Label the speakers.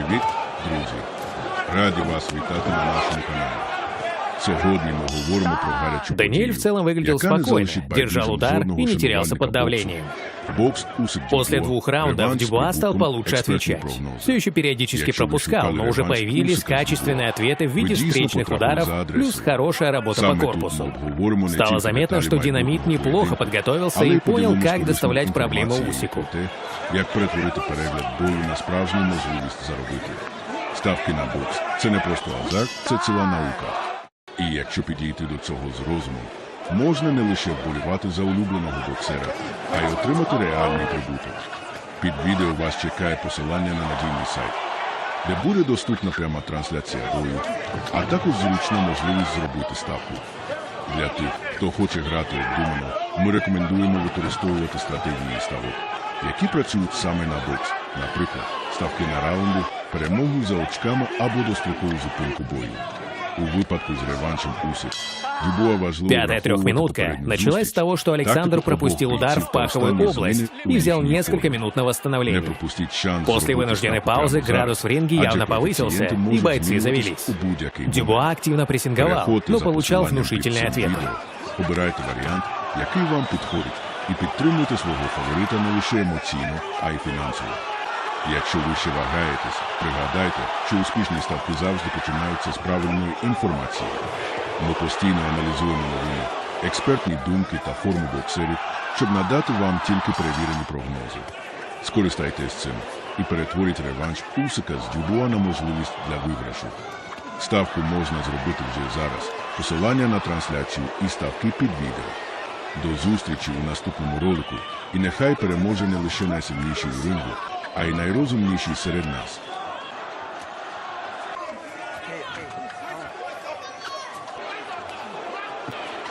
Speaker 1: Привіт, друзі! Раді вас вітати на нашому каналі. Сьогодні ми говоримо про гарячу
Speaker 2: Даниэль
Speaker 1: подію,
Speaker 2: в целом выглядел
Speaker 1: яка не
Speaker 2: спокойно,
Speaker 1: залишить байдужим
Speaker 2: держал удар
Speaker 1: жодного
Speaker 2: и не терялся под
Speaker 1: шанувальника боксу.
Speaker 2: давлением.
Speaker 1: Бокс Усик
Speaker 2: После
Speaker 1: Дюбуа,
Speaker 2: двух раундов
Speaker 1: реванш з
Speaker 2: Дюбуа стал
Speaker 1: прибутком
Speaker 2: получше
Speaker 1: експертних
Speaker 2: отвечать.
Speaker 1: прогнозів.
Speaker 2: Все еще периодически
Speaker 1: Якщо ви
Speaker 2: пропускал,
Speaker 1: шукали
Speaker 2: но уже
Speaker 1: реванш
Speaker 2: появились
Speaker 1: Усика з
Speaker 2: качественные
Speaker 1: Дюбуа,
Speaker 2: ответы в
Speaker 1: ви
Speaker 2: виде
Speaker 1: дійсно
Speaker 2: встречных
Speaker 1: потрапили
Speaker 2: ударов,
Speaker 1: за адресою.
Speaker 2: плюс хорошая работа
Speaker 1: Саме
Speaker 2: по
Speaker 1: тут
Speaker 2: корпусу.
Speaker 1: ми обговоримо не
Speaker 2: Стало
Speaker 1: тільки
Speaker 2: заметно,
Speaker 1: деталі
Speaker 2: что Динамит
Speaker 1: майбутнього
Speaker 2: неплохо
Speaker 1: поєдинку,
Speaker 2: подготовился
Speaker 1: але й
Speaker 2: и понял,
Speaker 1: поділимось
Speaker 2: как
Speaker 1: корисну
Speaker 2: доставлять проблемы
Speaker 1: інформацією
Speaker 2: Усику.
Speaker 1: про те, як перетворити перегляд бою на справжню можливість заробити. Ставки на бокс – це не просто азарт, це ціла наука. І якщо підійти до цього з розумом, можна не лише вболівати за улюбленого боксера, а й отримати реальний прибуток. Під відео вас чекає посилання на надійний сайт, де буде доступна пряма трансляція бою, а також зручна можливість зробити ставку. Для тих, хто хоче грати як думано, ми рекомендуємо використовувати стратегії ставок, які працюють саме на бокс, наприклад, ставки на раунди, перемогу за очками або дострокову зупинку бою У випадку з реваншем Усик Дюбуа важливо
Speaker 2: Пятая
Speaker 1: враховувати
Speaker 2: трехминутка
Speaker 1: попередню
Speaker 2: началась
Speaker 1: зустріч.
Speaker 2: с того, что Александр
Speaker 1: Тактику
Speaker 2: пропустил
Speaker 1: обох
Speaker 2: удар
Speaker 1: бійців
Speaker 2: в
Speaker 1: та
Speaker 2: паховую
Speaker 1: останні
Speaker 2: область
Speaker 1: зміни у
Speaker 2: и взял
Speaker 1: їхній
Speaker 2: несколько
Speaker 1: формі.
Speaker 2: минут на
Speaker 1: Не
Speaker 2: восстановление.
Speaker 1: пропустіть шанс
Speaker 2: После
Speaker 1: зробити
Speaker 2: вынужденной
Speaker 1: ставку
Speaker 2: паузы
Speaker 1: прямо зараз,
Speaker 2: градус в ринге
Speaker 1: адже
Speaker 2: явно повысился,
Speaker 1: коефіцієнти
Speaker 2: и
Speaker 1: можуть
Speaker 2: бойцы
Speaker 1: змінюватись
Speaker 2: завелись.
Speaker 1: у будь-який момент.
Speaker 2: Дюбуа активно прессинговал,
Speaker 1: Переходьте
Speaker 2: но
Speaker 1: за
Speaker 2: получал
Speaker 1: посиланням
Speaker 2: внушительные
Speaker 1: під цим
Speaker 2: ответы.
Speaker 1: відео. Обирайте варіант, який вам підходить, і підтримуйте свого фаворита не лише емоційно, а й фінансово. Якщо ви ще вагаєтесь, пригадайте, що успішні ставки завжди починаються з правильної інформації. Ми постійно аналізуємо новини, експертні думки та форму боксерів, щоб надати вам тільки перевірені прогнози. Скористайтесь цим і перетворіть реванш Усика з Дюбуа на можливість для виграшу. Ставку можна зробити вже зараз. Посилання на трансляцію і ставки під відео. До зустрічі у наступному ролику. І нехай переможе не лише найсильніший у рингу, а й найрозумніші серед нас.